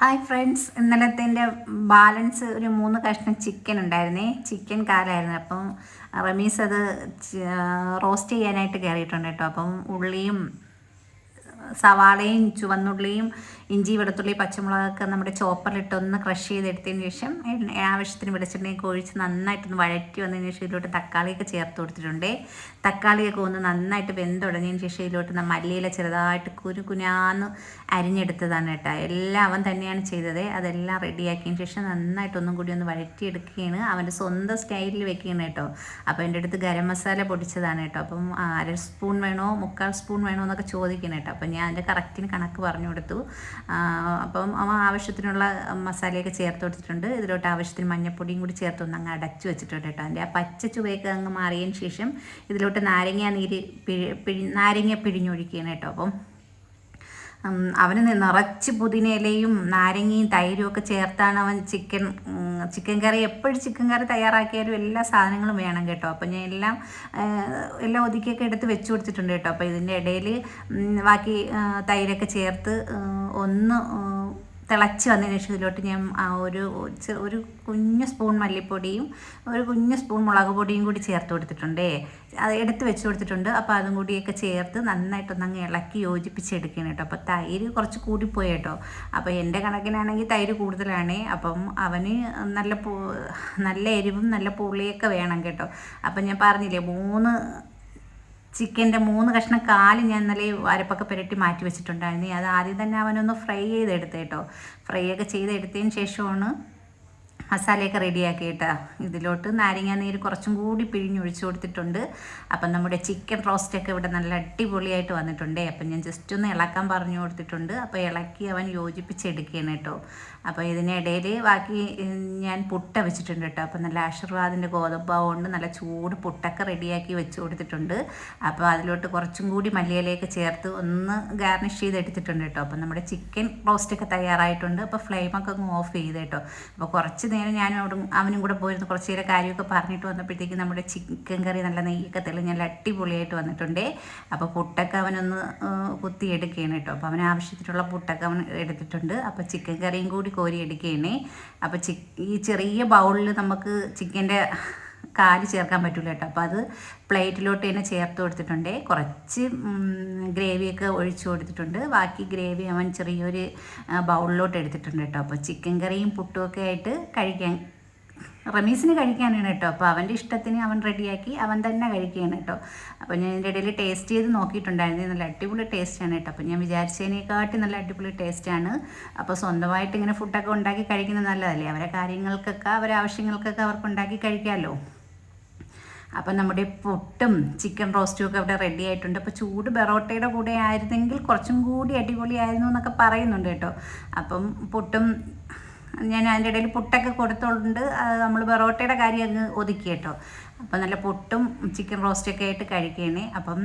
Hi friends ഇന്നലത്തെ എന്റെ balance ഒരു മൂന്ന് കഷ്ണം ചിക്കൻ ഉണ്ടായിരുന്നേ. ചിക്കൻ കാലായിരുന്നു. അപ്പം റമീസ് അത് റോസ്റ്റ് ചെയ്യാനായിട്ട് കയറിയിട്ടുണ്ട് കേട്ടോ. അപ്പം ഉള്ളിയും സവാളയും ചുവന്നുള്ളിയും ഇഞ്ചി വെളുത്തുള്ളി പച്ചമുളകൊക്കെ നമ്മുടെ ചോപ്പറിലിട്ട് ഒന്ന് ക്രഷ് ചെയ്തെടുത്തതിന് ശേഷം ആവശ്യത്തിന് വെളിച്ചെണ്ണയൊക്കെ ഒഴിച്ച് നന്നായിട്ടൊന്ന് വഴറ്റി വന്നതിന് ശേഷം ഇതിലോട്ട് തക്കാളിയൊക്കെ ചേർത്ത് കൊടുത്തിട്ടുണ്ട്. തക്കാളിയൊക്കെ ഒന്ന് നന്നായിട്ട് വെന്തുടങ്ങിയതിന് ശേഷം ഇതിലോട്ട് മല്ലിയില ചെറുതായിട്ട് കുരു കുനാന്ന് അരിഞ്ഞെടുത്തതാണ് കേട്ടോ. എല്ലാം അവൻ തന്നെയാണ് ചെയ്തത്. അതെല്ലാം റെഡിയാക്കിയതിന് ശേഷം നന്നായിട്ടൊന്നും കൂടി ഒന്ന് വഴറ്റിയെടുക്കുകയാണ്. അവന്റെ സ്വന്തം സ്റ്റൈലിൽ വെക്കുകയാണ് കേട്ടോ. അപ്പോൾ എന്റെ അടുത്ത് ഗരം മസാല പൊടിച്ചതാണ് കേട്ടോ. അപ്പം അര സ്പൂൺ വേണോ മുക്കാൽ സ്പൂൺ വേണോ എന്നൊക്കെ ചോദിക്കണം കേട്ടോ. അപ്പം ഞാൻ അതിന്റെ കറക്റ്റിന് കണക്ക് പറഞ്ഞു കൊടുത്തു. അപ്പം ആവശ്യത്തിനുള്ള മസാലയൊക്കെ ചേർത്ത് കൊടുത്തിട്ടുണ്ട്. ഇതിലോട്ട് ആവശ്യത്തിന് മഞ്ഞപ്പൊടിയും കൂടി ചേർത്ത് ഒന്ന് അങ്ങ് അടച്ചു വെച്ചിട്ടുണ്ട് കേട്ടോ. അതിന്റെ ആ പച്ച ചുവയൊക്കെ അങ്ങ് മാറിയതിന് ശേഷം ഇതിലോട്ട് നാരങ്ങ നീര് പിഴി പിഴി നാരങ്ങ പിഴിഞ്ഞൊഴിക്കുകയാണ് കേട്ടോ. അപ്പം അവന് നിറച്ച് പുതിനയിലയും നാരങ്ങയും തൈരും ഒക്കെ ചേർത്താണ് അവൻ ചിക്കൻ ചിക്കൻ കറി എപ്പോഴും ചിക്കൻ കറി തയ്യാറാക്കിയാലും എല്ലാ സാധനങ്ങളും വേണം കേട്ടോ. അപ്പം ഞാൻ എല്ലാം എല്ലാം ഒതുക്കിയൊക്കെ എടുത്ത് വെച്ച് കൊടുത്തിട്ടുണ്ട് കേട്ടോ. അപ്പോൾ ഇതിന്റെ ഇടയിൽ ബാക്കി തൈരൊക്കെ ചേർത്ത് ഒന്ന് തിളച്ച് വന്നതിന് ശേഷം ഇതിലോട്ട് ഞാൻ ഒരു ഒരു കുഞ്ഞു സ്പൂൺ മല്ലിപ്പൊടിയും ഒരു കുഞ്ഞു സ്പൂൺ മുളക് പൊടിയും കൂടി ചേർത്ത് കൊടുത്തിട്ടുണ്ടേ. അത് എടുത്ത് വെച്ച് കൊടുത്തിട്ടുണ്ട്. അപ്പോൾ അതും കൂടിയൊക്കെ ചേർത്ത് നന്നായിട്ടൊന്ന് അങ്ങ് ഇളക്കി യോജിപ്പിച്ചെടുക്കണം കേട്ടോ. അപ്പോൾ തൈര് കുറച്ച് കൂടിപ്പോയി കേട്ടോ. അപ്പോൾ എന്റെ കണക്കിനാണെങ്കിൽ തൈര് കൂടുതലാണ്. അപ്പം അവന് നല്ല നല്ല എരിവും നല്ല പുളിയൊക്കെ വേണം കേട്ടോ. അപ്പം ഞാൻ പറഞ്ഞില്ലേ മൂന്ന് ചിക്കന്റെ മൂന്ന് കഷ്ണം കാൽ ഞാൻ ഇന്നലെ അരപ്പൊക്കെ പുരട്ടി മാറ്റി വെച്ചിട്ടുണ്ടായിരുന്നു. അത് ആദ്യം തന്നെ അവനൊന്ന് ഫ്രൈ ചെയ്തെടുത്തേട്ടോ ഫ്രൈ ഒക്കെ ചെയ്തെടുത്തതിന് ശേഷമാണ് മസാലയൊക്കെ റെഡിയാക്കിയിട്ട് ഇതിലോട്ട് നാരങ്ങ നീര് കുറച്ചും കൂടി പിഴിഞ്ഞൊഴിച്ചു കൊടുത്തിട്ടുണ്ട്. അപ്പം നമ്മുടെ ചിക്കൻ റോസ്റ്റൊക്കെ ഇവിടെ നല്ല അടിപൊളിയായിട്ട് വന്നിട്ടുണ്ട്. അപ്പം ഞാൻ ജസ്റ്റ് ഒന്ന് ഇളക്കാൻ പറഞ്ഞു കൊടുത്തിട്ടുണ്ട്. അപ്പോൾ ഇളക്കി അവൻ യോജിപ്പിച്ചെടുക്കുകയാണ് കേട്ടോ. അപ്പോൾ ഇതിനിടയിൽ ബാക്കി ഞാൻ പുട്ട വെച്ചിട്ടുണ്ട് കേട്ടോ. അപ്പം നല്ല ആശീർവാദിന്റെ ഗോതമ്പാവ് കൊണ്ട് നല്ല ചൂട് പുട്ടൊക്കെ റെഡിയാക്കി വെച്ച് കൊടുത്തിട്ടുണ്ട്. അപ്പോൾ അതിലോട്ട് കുറച്ചും കൂടി മല്ലിയിലയൊക്കെ ചേർത്ത് ഒന്ന് ഗാർണിഷ് ചെയ്തെടുത്തിട്ടുണ്ട് കേട്ടോ. അപ്പം നമ്മുടെ ചിക്കൻ റോസ്റ്റൊക്കെ തയ്യാറായിട്ടുണ്ട്. അപ്പോൾ ഫ്ലെയിമൊക്കെ അങ്ങ് ഓഫ് ചെയ്ത് കേട്ടോ. അപ്പോൾ കുറച്ച് നേരം ഞാനും അവിടെ അവനും കൂടെ പോയിരുന്നു കുറച്ച് നേരം കാര്യമൊക്കെ പറഞ്ഞിട്ട് വന്നപ്പോഴത്തേക്ക് നമ്മുടെ ചിക്കൻ കറി നല്ല നെയ്യൊക്കെ തെളിഞ്ഞ് നല്ല അടിപൊളിയായിട്ട് വന്നിട്ടുണ്ട്. അപ്പോൾ പുട്ടൊക്കെ അവനൊന്ന് കുത്തിയെടുക്കുകയാണ് കേട്ടോ. അപ്പോൾ അവന് ആവശ്യത്തിനുള്ള പുട്ടൊക്കെ അവൻ എടുത്തിട്ടുണ്ട്. അപ്പോൾ ചിക്കൻ കറിയും കൂടി കോരി എടുക്കുകയാണ് അപ്പോൾ ഈ ചെറിയ ബൗളിൽ നമുക്ക് ചിക്കന്റെ കാൽ ചേർക്കാൻ പറ്റില്ല കേട്ടോ. അപ്പോൾ അത് പ്ലേറ്റിലോട്ട് തന്നെ ചേർത്ത് കൊടുത്തിട്ടുണ്ട്. കുറച്ച് ഗ്രേവിയൊക്കെ ഒഴിച്ചു കൊടുത്തിട്ടുണ്ട്. ബാക്കി ഗ്രേവി അവൻ ചെറിയൊരു ബൗളിലോട്ട് എടുത്തിട്ടുണ്ട് കേട്ടോ. അപ്പോൾ ചിക്കൻ കറിയും പുട്ടുമൊക്കെ ആയിട്ട് കഴിക്കാൻ റമീസിന് കഴിക്കാനാണ് കേട്ടോ. അപ്പോൾ അവന്റെ ഇഷ്ടത്തിന് അവൻ റെഡിയാക്കി അവൻ തന്നെ കഴിക്കുകയാണ് കേട്ടോ. അപ്പോൾ ഞാൻ ഇതിന്റെ ഇടയിൽ ടേസ്റ്റ് ചെയ്ത് നോക്കിയിട്ടുണ്ടായിരുന്നു. നല്ല അടിപൊളി ടേസ്റ്റാണ് കേട്ടോ. അപ്പോൾ ഞാൻ വിചാരിച്ചതിനെക്കാട്ടി നല്ല അടിപൊളി ടേസ്റ്റാണ് അപ്പോൾ സ്വന്തമായിട്ട് ഇങ്ങനെ ഫുഡൊക്കെ ഉണ്ടാക്കി കഴിക്കുന്നത് നല്ലതല്ലേ? അവരെ കാര്യങ്ങൾക്കൊക്കെ അവരെ ആവശ്യങ്ങൾക്കൊക്കെ അവർക്ക് ഉണ്ടാക്കി കഴിക്കാമല്ലോ. അപ്പം നമ്മുടെ പുട്ടും ചിക്കൻ റോസ്റ്റും ഒക്കെ അവിടെ റെഡി ആയിട്ടുണ്ട്. അപ്പോൾ ചൂട് ബെറോട്ടയുടെ കൂടെ ആയിരുന്നെങ്കിൽ കുറച്ചും കൂടി അടിപൊളിയായിരുന്നു എന്നൊക്കെ പറയുന്നുണ്ട് കേട്ടോ. അപ്പം പുട്ടും ഞാൻ അതിന്റെ ഇടയിൽ പുട്ടൊക്കെ കൊടുത്തോണ്ട് നമ്മൾ ബെറോട്ടയുടെ കാര്യം അങ്ങ് ഒതുക്കി കേട്ടോ. അപ്പം നല്ല പുട്ടും ചിക്കൻ റോസ്റ്റൊക്കെ ആയിട്ട് കഴിക്കണേ. അപ്പം